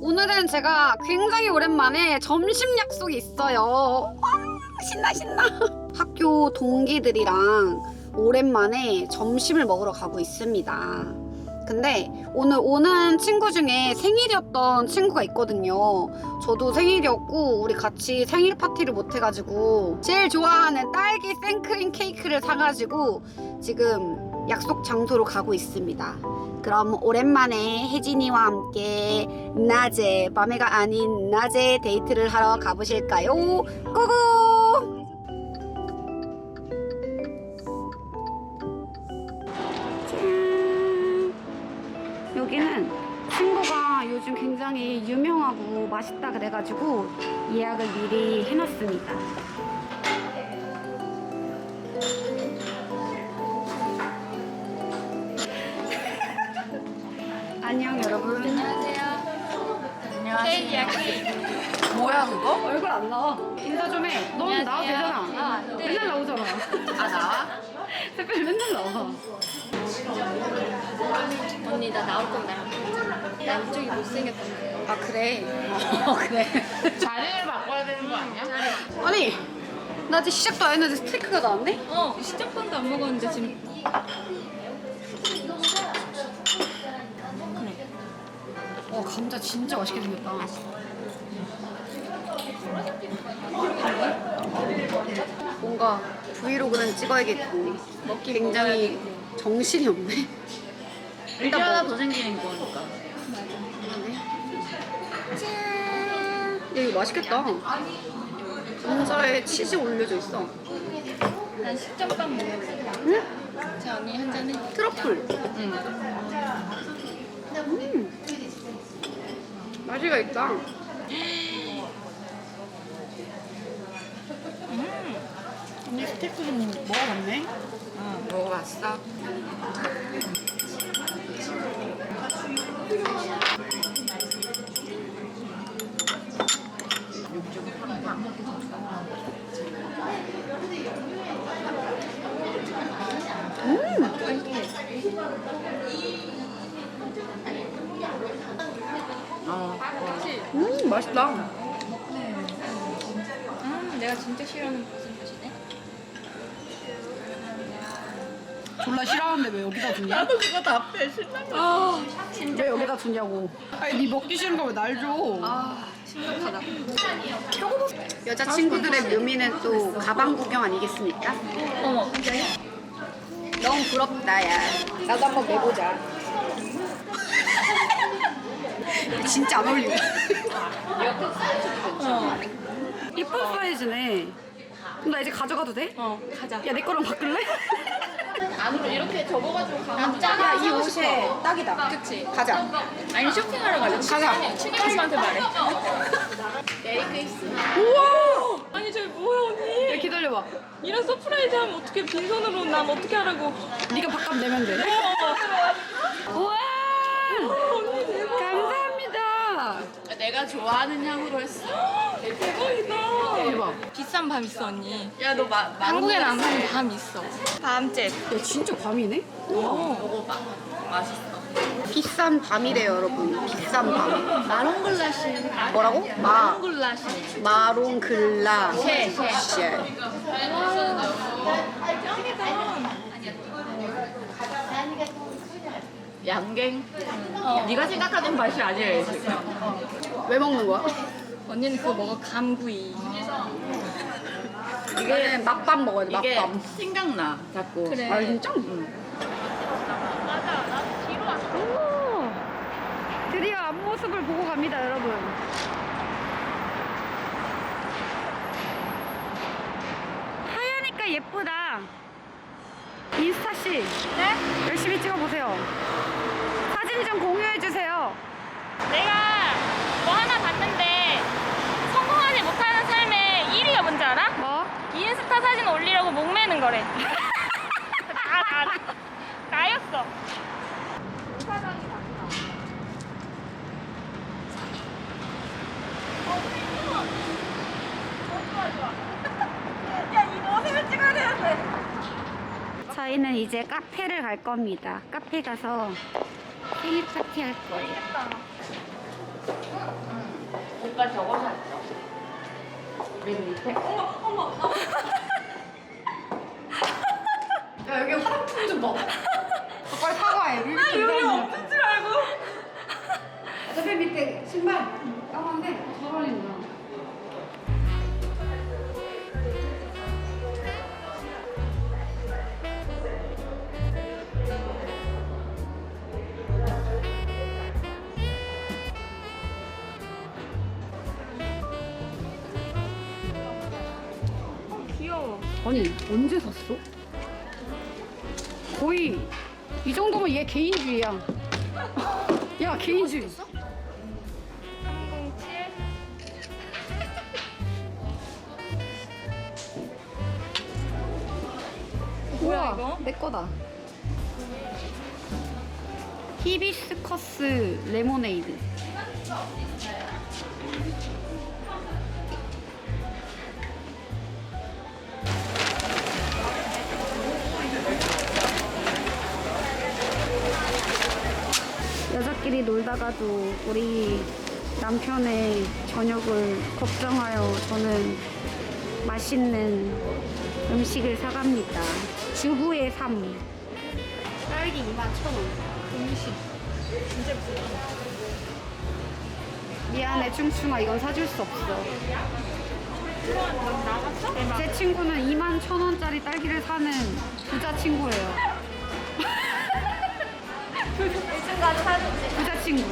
오늘은 제가 굉장히 오랜만에 점심 약속이 있어요. 와, 신나 신나. 학교 동기들이랑 오랜만에 점심을 먹으러 가고 있습니다. 근데 오늘 오는 친구 중에 생일이었던 친구가 있거든요. 저도 생일이었고 우리 같이 생일 파티를 못 해가지고 제일 좋아하는 딸기 생크림 케이크를 사가지고 지금 약속 장소로 가고 있습니다. 그럼 오랜만에 혜진이와 함께 낮에 밤에가 아닌 낮에 데이트를 하러 가보실까요? 고고! 짠! 여기는 친구가 요즘 굉장히 유명하고 맛있다 그래가지고 예약을 미리 해놨습니다. 뭐야 그거? 얼굴 안 나와. 인사 좀 해. 넌 나와도 되잖아. 아, 네. 맨날 나오잖아. 아 나와? 특별히 맨날 나와. 언니 나 나올 건데. 나 이쪽이 못생겼던데. 아 그래? 어 그래. 자리를 바꿔야 되는 거 아니야? 아니 나 아직 시작도 안 했는데 스테이크가 나왔네? 어 시작반도 안 먹었는데 지금. 와 감자 진짜 맛있게 생겼다. 뭔가 브이로그는 찍어야겠고 먹기 굉장히 정신이 없네. 일하나 더 생기는 거니까. 짠. 야 이거 맛있겠다. 감자에 치즈 올려져 있어. 난 식전빵 먹을래. 응? 자 언니 한 잔해. 트러플. 응. 음. 맛이가 있다. 언니 스테이크 좀 먹어봤네? 응, 먹어봤어. 어, 음 맛있다. 음 내가 진짜 싫어하는 무슨 맛이네. 졸라 싫어하는데 왜 여기다 두냐? 나도 그거 답해 신나서. 왜 여기다 두냐고. 아니 네 먹기 싫은 거 왜 날 줘? 아 심각하다. 여자 친구들의 묘미는 또 가방 구경 아니겠습니까? 어머. 너무 부럽다 야. 나도 한번 매보자. 진짜 안 어울리네. 어. 이쁜 사이즈네. 그럼 나 이제 가져가도 돼? 어 가자. 야 내 거랑 바꿀래? 안으로 이렇게 접어가지고 가면 야 이 옷에 딱이다. 그치. 가자. 아니 쇼핑하러 가자. 가자. 춘희 오빠한테 말해. 메리 크리스마스. 우와! 아니 저기 뭐야 언니? 야 기다려봐. 이런 서프라이즈 하면 어떻게 빈손으로 난 어떻게 하라고? 네가 밥값 내면 돼. 우와! 내가 좋아하는 향으로 했어. 대박이다. 대박. 비싼 밤 있어 언니. 야, 너 마, 한국엔 안 파는 밤 있어. 밤잼. 야 진짜 밤이네? 어. 먹어봐. 맛있어. 비싼 밤이래요 여러분. 비싼 밤. 마롱글라시. 뭐라고? 마 마롱글라시. 마롱 글라 쉐, 쉐. 쉐. 양갱. 네가 생각하는 맛이 아니에요, 지금. 왜 먹는 거야? 언니는 그거 먹어 감구이. 이게 맛밤 먹어야 돼 이게 맛밤. 생각나, 자꾸. 그래. 아 진짜? 오, 드디어 앞모습을 보고 갑니다 여러분. 하얘니까 예쁘다. 인스타 씨. 네? 열심히 찍어보세요. 사진 좀 공유해주세요. 내가 뭐 하나 봤는데 성공하지 못하는 삶의 1위가 뭔지 알아? 뭐? 인스타 사진 올리려고 목매는 거래. 나, 나, 나였어. 저희는 이제 카페를 갈 겁니다. 카페 가서 생일 파티 할 거예요. 누가 저거 샀 어? 맨 밑에? 어머 어머 야 여기 화장품 좀 넣어. 빨리 사과해. 나 여기 없는 줄 알고 저맨 밑에 신발 까만데 잘 어울린다. 아니 언제 샀어? 거의 이 정도면 얘 개인주의야. 야 개인주의. 307. 뭐야, 이거? 내 거다. 히비스커스 레모네이드. 여자끼리 놀다가도 우리 남편의 저녁을 걱정하여 저는 맛있는 음식을 사갑니다. 주부의 삶. 딸기 2만 천 원. 음식. 진짜 비싸. 미안해, 충충아. 이건 사줄 수 없어. 제 친구는 2만 천 원짜리 딸기를 사는 부자 친구예요. 일층까지 사줬지. 부자 친구.